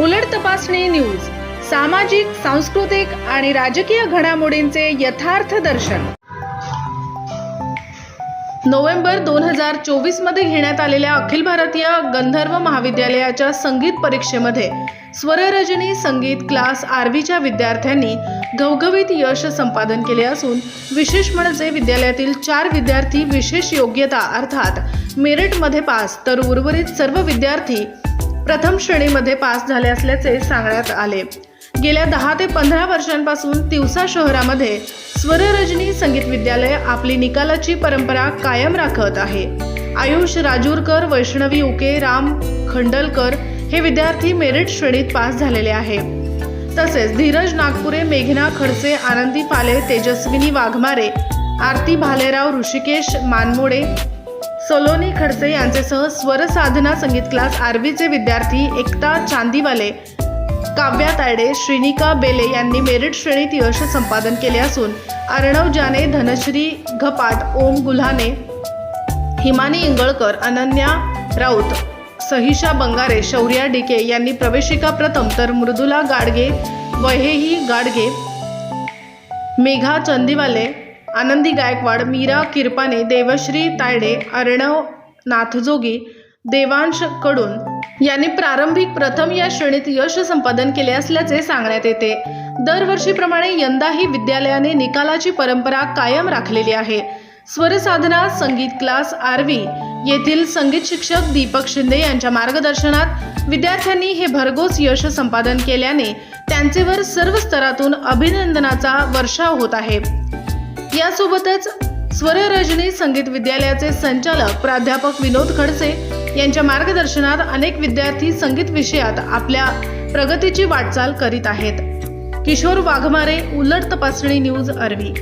उलट तपासणी न्यूज सामाजिक सांस्कृतिक आणि राजकीय घडामोडींचे यथार्थ दर्शन. नोव्हेंबर दोन हजार चोवीसमध्ये घेण्यात आलेल्या अखिल भारतीय गंधर्व महाविद्यालयाच्या संगीत परीक्षेमध्ये स्वररजनी संगीत क्लास आरवीच्या विद्यार्थ्यांनी घवघवीत यश संपादन केले असून विशेष म्हणजे विद्यालयातील चार विद्यार्थी विशेष योग्यता अर्थात मेरिटमध्ये पास तर उर्वरित सर्व विद्यार्थी प्रथम श्रेणीमध्ये पास झाले असल्याचे सांगण्यात आले. गेल्या दहा ते पंधरा वर्षांपासून तिवसा शहरामध्ये स्वररजनी संगीत विद्यालय आपली निकालाची परंपरा कायम राखत आहे. आयुष राजूरकर वैष्णवी उके राम खंडलकर हे विद्यार्थी मेरिट श्रेणीत पास झालेले आहे. तसेच धीरज नागपुरे मेघना खडसे आनंदी पाले तेजस्विनी वाघमारे आरती भालेराव ऋषिकेश मानमोडे सलोनी खडसे यांचेसह स्वरसाधना संगीत क्लास आरवीचे विद्यार्थी एकता चांदीवाले काव्या तायडे श्रीनिका बेले यांनी मेरिट श्रेणीत यश संपादन केले असून अर्णव जाने धनश्री घपाट ओम गुल्हाने हिमानी इंगळकर अनन्या राऊत सहिशा बंगारे शौर्या डिके यांनी प्रवेशिका प्रथम तर मृदुला गाडगे वहेही गाडगे मेघा चंदीवाले आनंदी गायकवाड मीरा किरपाने देवश्री तायडे अर्णव नाथजोगी देवांशकडून यांनी प्रारंभिक प्रथम या श्रेणीत यश संपादन केले असल्याचे सांगण्यात येते. दरवर्षीप्रमाणे यंदाही विद्यालयाने निकालाची परंपरा कायम राखलेली आहे. स्वरसाधना संगीत क्लास आरवी येथील संगीत शिक्षक दीपक शिंदे यांच्या मार्गदर्शनात विद्यार्थ्यांनी हे भरघोस यश संपादन केल्याने त्यांचेवर सर्व स्तरातून अभिनंदनाचा वर्षाव होत आहे. यासोबतच स्वररजनी संगीत विद्यालयाचे संचालक प्राध्यापक विनोद खडसे यांच्या मार्गदर्शनात अनेक विद्यार्थी संगीत विषयात आपल्या प्रगतीची वाटचाल करीत आहेत. किशोर वाघमारे उलट तपासणी न्यूज अरबी